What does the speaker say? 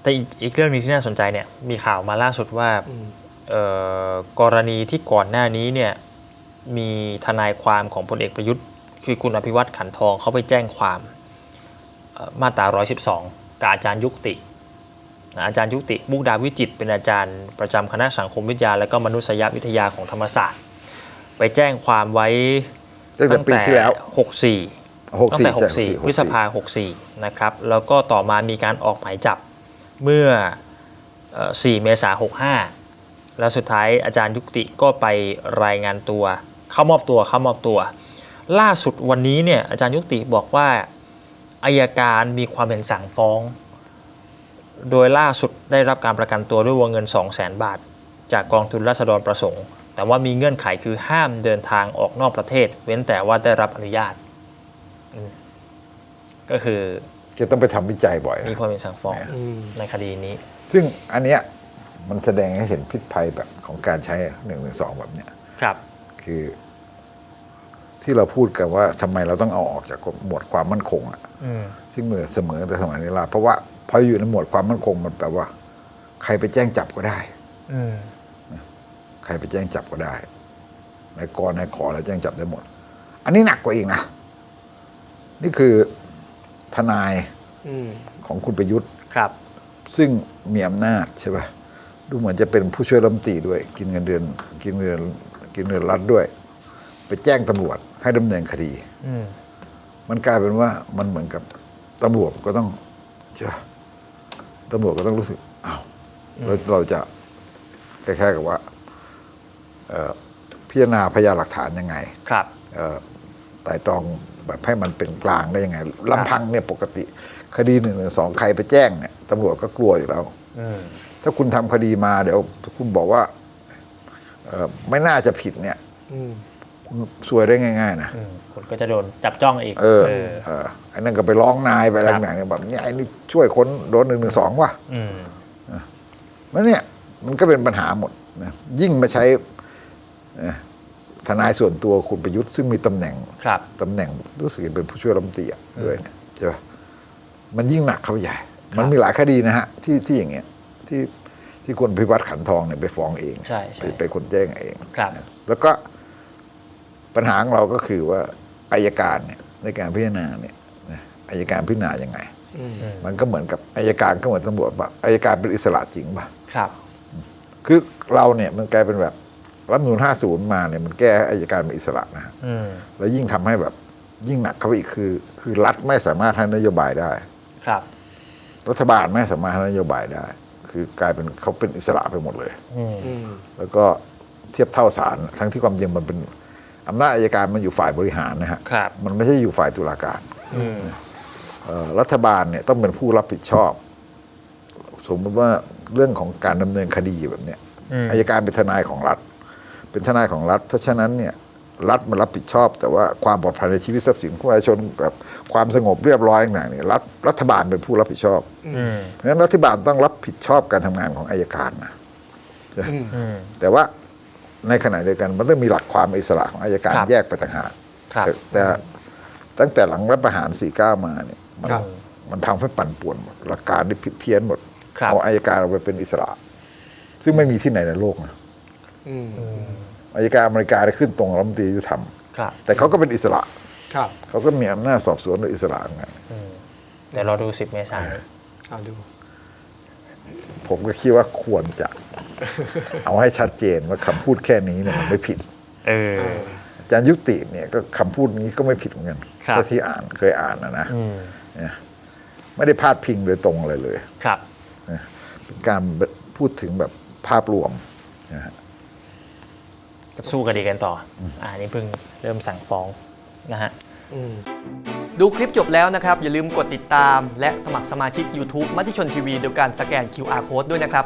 แต่อีกอีกเรื่องหนึงที่น่าสนใจเนี่ยมีข่าวมาล่าสุดว่าอืมเอ่อกรณีที่ก่อนหน้านี้เนี่ยมีทนายความของพลเอกประยุทธ์ คือคุณอภิวัตขันทองเขาไปแจ้งความเอ่อมาตรา 112 กับอาจารย์ยุตินะอาจารย์ยุติมุกดาวิจิตรเป็นอาจารย์ประจำคณะสังคมวิทยา และก็มนุษยวิทยาของธรรมศาสตร์ ไปแจ้งความไว้ตั้งแต่ปีที่แล้ว64ตั้งแต่64พฤษภา64นะครับแล้วก็ต่อมามีการออกหมายจับ เมื่อ 4 เมษายน 65 แล้วสุดท้ายอาจารย์ยุติก็ไปรายงานตัว เข้ามอบตัวเข้ามอบตัว ล่าสุดวันนี้เนี่ยอาจารย์ยุติบอกว่าอายการมีความเห็นสั่งฟ้อง โดยล่าสุดได้รับการประกันตัวด้วยวงเงิน 2 0 0 0 0 0 บาท จากกองทุนราษฎรประสงค์ แต่ว่ามีเงื่อนไขคือห้ามเดินทางออกนอกประเทศ เว้นแต่ว่าได้รับอนุญาตก็คือ จะต้องไปทำวิจัยบ่อยมีนะความเป็นสั่งฟ้องอืมในคดีนี้ ซึ่งอันเนี้ยมันแสดงให้เห็นพิษภัยแบบของการใช้หนึ่งหนึ่งสองแบบเนี้ย ครับ คือ ที่เราพูดกันว่าทำไมเราต้องเอาออกจากหมวดความมั่นคงอะอืม ซึ่งเหมือนเสมอแต่สมัยนี้ละเพราะว่าพออยู่ในหมวดความมั่นคงมันแปลว่า ใครไปแจ้งจับก็ได้ อืม ใครไปแจ้งจับก็ได้ในกรในขอแล้วแจ้งจับได้หมด อันนี้หนักกว่าอีกนะ นี่คือทนายอืม ของคุณประยุทธ์ครับ ซึ่งมีอำนาจใช่ปะดูเหมือนจะเป็นผู้ช่วยรัฐมนตรีด้วย กินเงินเดือน กินเงินกินเงินรัฐด้วย ไปแจ้งตำรวจให้ดำเนินคดีอืมมันกลายเป็นว่ามันเหมือนกับตำรวจก็ต้องใช่ปะตำรวจก็ต้องรู้สึกอ้าวเราเราจะคล้ายๆกับว่าเอ่อพิจารณาพยานหลักฐานยังไง ครับเอ่อไต่ตรอง แบบให้มันเป็นกลางได้ยังไงลำพังเนี่ยปกติ คดีหนึ่งหนึ่งสองใครไปแจ้งเนี่ยตำรวจก็กลัวอยู่แล้วอืมถ้าคุณทำคดีมาเดี๋ยวคุณบอกว่าเอ่อไม่น่าจะผิดเนี่ยอืมคุณซวยได้ง่าย ๆ นะอืมคนก็จะโดนจับจ้องอีกเออเออเออไอ้นั่นก็ไปร้องนายไปอะไรครับต่างๆเนี่ยแบบเนี่ยไอ้นี่ช่วยคนโดนหนึ่งหนึ่งสองว่ะอืมแล้วเนี่ยมันก็เป็นปัญหาหมดนะยิ่งมาใช้เอ่อ ทนายส่วนตัวคุณประยุทธ์ซึ่งมีตำแหน่งครับตำแหน่งรู้สึกจะเป็นผู้ช่วยรัฐมนตรีอะด้วยเนี่ยใช่ปะมันยิ่งหนักเข้าไปใหญ่ มันมีหลายคดีนะฮะที่ที่อย่างเงี้ยที่ที่คุณพิวัตรขันทองเนี่ยไปฟ้องเองใช่ใช่ไปไปคนแจ้งเองครับนะแล้วก็ปัญหาของเราก็คือว่าอายการเนี่ยในการพิจารณาเนี่ยนะอายการพิจารณายังไงอืมมันก็เหมือนกับอายการก็เหมือนตำรวจปะอายการเป็นอิสระจริงปะครับ คือเราเนี่ยมันกลายเป็นแบบ รัฐธรรมนูล50 มาเนี่ยมันแก้ให้อายการเป็นอิสระนะฮะอืมแล้วยิ่งทำให้แบบยิ่งหนักเข้าไปอีกคือ คือรัฐไม่สามารถให้นโยบายได้ ครับ รัฐบาลไม่สามารถให้นโยบายได้ คือกลายเป็นเขาเป็นอิสระไปหมดเลยอืมอืมแล้วก็เทียบเท่าศาลทั้งที่ความจริงมันเป็นอำนาจอายการมันอยู่ฝ่ายบริหารนะฮะครับมันไม่ใช่อยู่ฝ่ายตุลาการอืมเอ่อรัฐบาลเนี่ยต้องเป็นผู้รับผิดชอบ สมมติว่าเรื่องของการดำเนินคดีแบบเนี้ยอืมอายการเป็นทนายของรัฐ เป็นทนายของรัฐ เพราะฉะนั้นเนี่ยรัฐมันรับผิดชอบ แต่ว่าความปลอดภัยในชีวิตทรัพย์สินของประชาชนแบบความสงบเรียบร้อยต่างๆเนี่ยรัฐรัฐบาลเป็นผู้รับผิดชอบอืมเพราะฉะนั้นรัฐบาลต้องรับผิดชอบการทำงานของอายการนะใช่ไหมอืมอืมแต่ว่าในขณะเดียวกันมันต้องมีหลักความอิสระของอายการครับแยกไปต่างหากครับแต่แต่ตั้งแต่หลังรัฐประหาร 49 มาเนี่ยมันครับมันทำให้ปั่นป่วนหมดหลักการที่ผิดเพี้ยนหมดครับเอาอายการเอาไปเป็นอิสระ ซึ่งไม่มีที่ไหนในโลกนะ อืมอายการอเมริกาได้ขึ้นตรงรัฐมนตรียุติธรรม ครับ แต่เขาก็เป็นอิสระ ครับ เขาก็มีอำนาจสอบสวนโดยอิสระเหมือนกันเดี๋ยวเราดู 10 เมษายนเอาดู ผมก็คิดว่าควรจะ เอาให้ชัดเจนว่าคำพูดแค่นี้เนี่ยมันไม่ผิด เออ อาจารย์ยุติเนี่ยก็คำพูดนี้ก็ไม่ผิดเหมือนกันครับ ถ้าที่อ่านเคยอ่านนะนะอืมเนี่ยไม่ได้พาดพิงโดยตรงอะไรเลย ครับนะเป็นการพูดถึงแบบภาพรวมนะฮะ สู้คดีกันต่ออ่านี่เพิ่งเริ่มสั่งฟ้องนะฮะ ดูคลิปจบแล้วนะครับ อย่าลืมกดติดตาม และสมัครสมาชิก YouTube มติชนทีวีโดยการสแกน QR Code ด้วยนะครับ